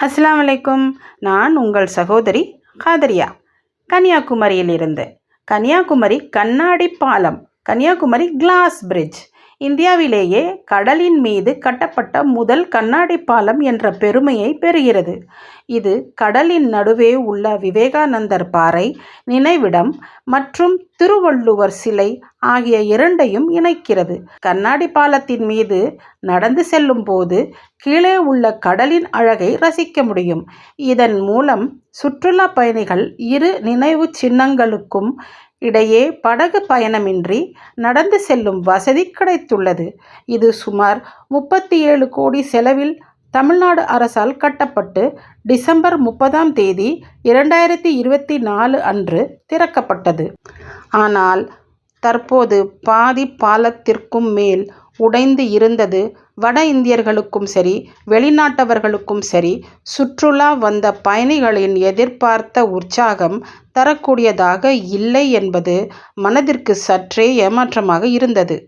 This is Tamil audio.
அஸ்லாம் வலைக்கும் நான் உங்கள் சகோதரி காதரியா. கன்னியாகுமரியிலிருந்து. கன்னியாகுமரி கண்ணாடி பாலம். Kanyakumari glass bridge. இந்தியாவிலேயே கடலின் மீது கட்டப்பட்ட முதல் கண்ணாடி பாலம் என்ற பெருமையை பெறுகிறது. இது கடலின் நடுவே உள்ள விவேகானந்தர் பாறை நினைவிடம் மற்றும் திருவள்ளுவர் சிலை ஆகிய இரண்டையும் இணைக்கிறது. கண்ணாடி பாலத்தின் மீது நடந்து செல்லும் போது கீழே உள்ள கடலின் அழகை ரசிக்க முடியும். இதன் மூலம் சுற்றுலா பயணிகள் இரு நினைவு சின்னங்களுக்கும் இடையே படகு பயணமின்றி நடந்து செல்லும் வசதி கிடைத்துள்ளது. இது சுமார் முப்பத்தி ஏழு கோடி செலவில் தமிழ்நாடு அரசால் கட்டப்பட்டு டிசம்பர் முப்பதாம் தேதி இரண்டாயிரத்தி இருபத்தி நாலு அன்று திறக்கப்பட்டது. ஆனால் தற்போது பாதி பாலத்திற்கும் மேல் உடைந்து இருந்தது. வட இந்தியர்களுக்கும் சரி வெளிநாட்டவர்களுக்கும் சரி சுற்றுலா வந்த பயணிகளின் எதிர்பார்த்த உற்சாகம் தரக்கூடியதாக இல்லை என்பது மனதிற்கு சற்றே ஏமாற்றமாக இருந்தது.